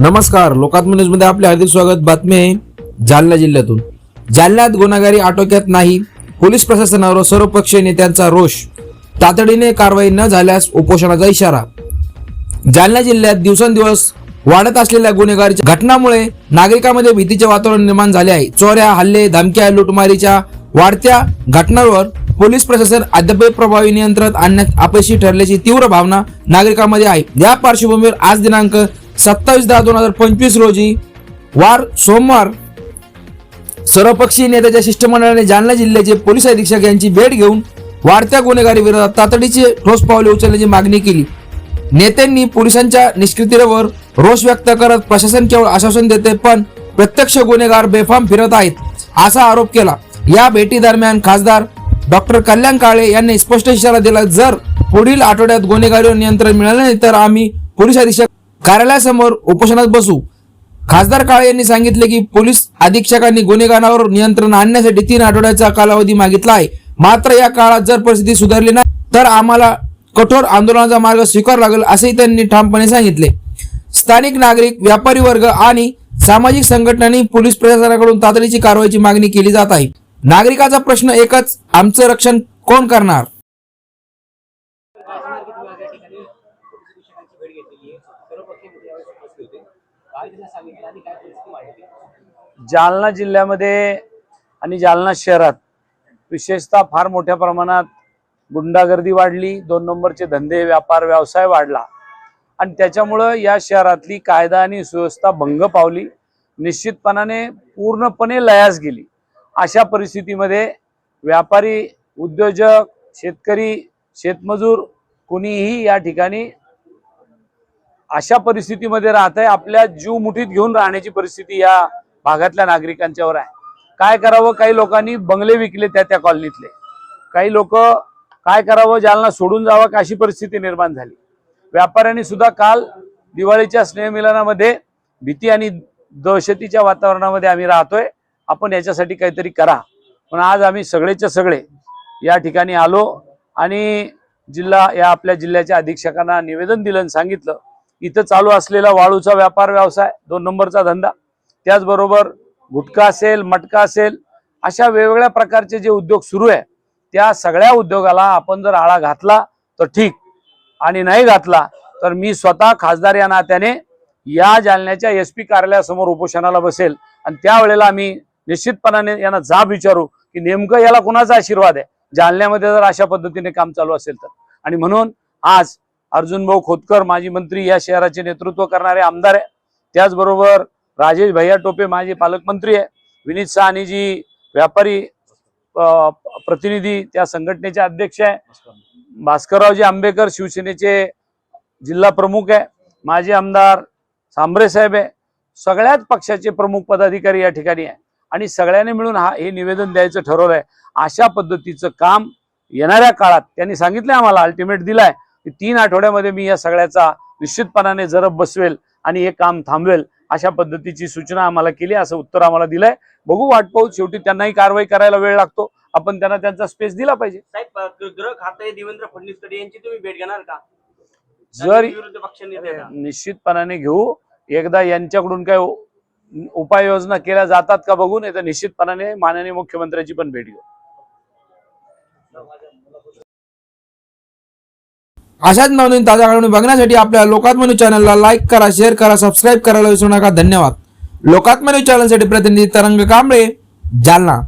नमस्कार लोकात्म न्यूजमध्ये आपले हार्दिक स्वागत. बातमी आहे जालना जिल्ह्यातून. जालन्यात गुन्हेगारी आटोक्यात नाही. पोलीस प्रशासनावर सर्वपक्षीय नेत्यांचा रोष. तातडीने कारवाई न झाल्यास उपोषणाचा इशारा. जालना जिल्ह्यात दिवसेंदिवस वाढत असलेल्या गुन्हेगारीच्या घटनामुळे नागरिकांमध्ये भीतीचे वातावरण निर्माण झाले आहे. चोऱ्या हल्ले धमक्या लुटमारीच्या वाढत्या घटनांवर पोलीस प्रशासन अद्याप प्रभावी नियंत्रणात आणण्यात अपयशी ठरल्याची तीव्र भावना नागरिकांमध्ये आहे. या पार्श्वभूमीवर आज दिनांक सत्तावीस दहा दोन हजार पंचवीस रोजी वार सोमवार सर्वपक्षीय नेत्याच्या शिष्टमंडळाने जालना जिल्ह्याचे पोलीस अधीक्षक यांची भेट घेऊन वाढत्या गुन्हेगारी विरोधात तातडीचे ठोस पावले उचलण्याची मागणी केली. नेत्यांनी पोलिसांच्या निष्क्रियतेवर रोष व्यक्त करत प्रशासन केवळ आश्वासन देते पण प्रत्यक्ष गुन्हेगार बेफाम फिरत आहेत असा आरोप केला. या भेटी दरम्यान खासदार डॉक्टर कल्याण काळे यांनी स्पष्ट इशारा दिला जर पुढील आठवड्यात गुन्हेगारीवर नियंत्रण मिळाले नाही तर आम्ही पोलीस अधीक्षक कार्यालयासमोर उपोषणात बसू. खासदार काळे यांनी सांगितले की पोलीस अधीक्षकांनी गुन्हेगारांवर नियंत्रण आणण्यासाठी तीन आठवड्याचा कालावधी मागितला आहे. मात्र या काळात जर परिस्थिती सुधारली नाही तर आम्हाला कठोर आंदोलनाचा मार्ग स्वीकारावा लागेल असेही त्यांनी ठामपणे सांगितले. स्थानिक नागरिक व्यापारी वर्ग आणि सामाजिक संघटनांनी पोलीस प्रशासनाकडून तातडीची कारवाईची मागणी केली जात आहे. नागरिकाचा प्रश्न एकच आमचं रक्षण कोण करणार? जालना जिल्ह्यामध्ये आणि जालना शहरात विशेषतः फार मोठ्या प्रमाणात गुंडागर्दी वाढली. दोन नंबरचे धंदे व्यापार व्यवसाय वाढला. आणि त्याच्यामुळं या शहरातली कायदा आणि सुव्यवस्था भंग पावली. निश्चितपणाने पूर्णपणे लयास गेली. अशा परिस्थितीमध्ये व्यापारी उद्योजक शेतकरी शेतमजूर कुणीही या ठिकाणी अशा परिस्थितीमध्ये राहत आहे आपल्या जीव मुठीत घेऊन राहण्याची परिस्थिती या भागातल्या नागरिकांच्यावर आहे. काय करावं? काही लोकांनी बंगले विकले त्या त्या कॉलनीतले. काही लोक काय करावं? जालना सोडून जावं का अशी परिस्थिती निर्माण झाली. व्यापाऱ्यांनी सुद्धा काल दिवाळीच्या स्नेहमिलनामध्ये भीती आणि दहशतीच्या वातावरणामध्ये आम्ही राहतोय. आपण याच्यासाठी काहीतरी करा. पण आज आम्ही सगळेच्या सगळे या ठिकाणी आलो आणि जिल्हा या आपल्या जिल्ह्याच्या अधीक्षकांना निवेदन दिलं आणि सांगितलं इथं चालू असलेला वाळूचा व्यापार व्यवसाय दोन नंबरचा धंदा. त्याचबरोबर गुटखा असेल मटका असेल अशा वेगवेगळ्या प्रकारचे जे उद्योग सुरू आहे त्या सगळ्या उद्योगाला आपण जर आळा घातला तर ठीक. आणि नाही घातला तर मी स्वतः खासदार या नात्याने या जालन्याच्या एस पी कार्यालयासमोर उपोषणाला बसेल. आणि त्यावेळेला आम्ही निश्चितपणाने यांना जाब विचारू की नेमकं याला कुणाचा आशीर्वाद आहे? जालन्यामध्ये जर अशा पद्धतीने काम चालू असेल तर. आणि म्हणून आज अर्जुन भाऊ खोतकर माजी मंत्री या शहराचे नेतृत्व करणारे आमदार आहे. त्याचबरोबर राजेश भैया टोपे माजी पालकमंत्री आहे. विनीत साहनी जी व्यापारी प्रतिनिधी त्या संघटनेचे अध्यक्ष आहे. भास्कररावजी आंबेकर शिवसेनेचे जिल्हा प्रमुख आहे. माजी आमदार सांबरे साहेब आहे. सगळ्याच पक्षाचे प्रमुख पदाधिकारी या ठिकाणी आहे. आणि सगळ्यांनी मिळून हा हे निवेदन द्यायचं ठरवलंय. अशा पद्धतीचं काम येणाऱ्या काळात त्यांनी सांगितलंय आम्हाला अल्टिमेट दिलाय. तीन आठवड्यामध्ये मी या सगळ्याचा निश्चितपणाने जरब बसवेल आणि हे काम थांबवेल अशा पद्धतीची सूचना आम्हाला केली असं उत्तर आम्हाला दिलंय. बघू वाट पाहू शेवटी त्यांनाही कारवाई करायला वेळ लागतो. आपण त्यांना त्यांचा स्पेस दिला पाहिजे. साहेब गृह खाते देवेंद्र फडणवीस यांची तुम्ही भेट घेणार का? जर निश्चितपणाने घेऊ. एकदा यांच्याकडून काय उपाययोजना केल्या जातात का बघू नाही तर निश्चितपणाने माननीय मुख्यमंत्र्यांची पण भेट घेऊ. अशाच नवनवीन ताज्या घडामोडी बघण्यासाठी आपल्या लोकात्मन्यू चॅनलला लाईक करा शेअर करा सबस्क्राईब करायला विसरू नका. धन्यवाद. लोकात्मन्यू चॅनलसाठी प्रतिनिधी तरंग कांबळे जालना.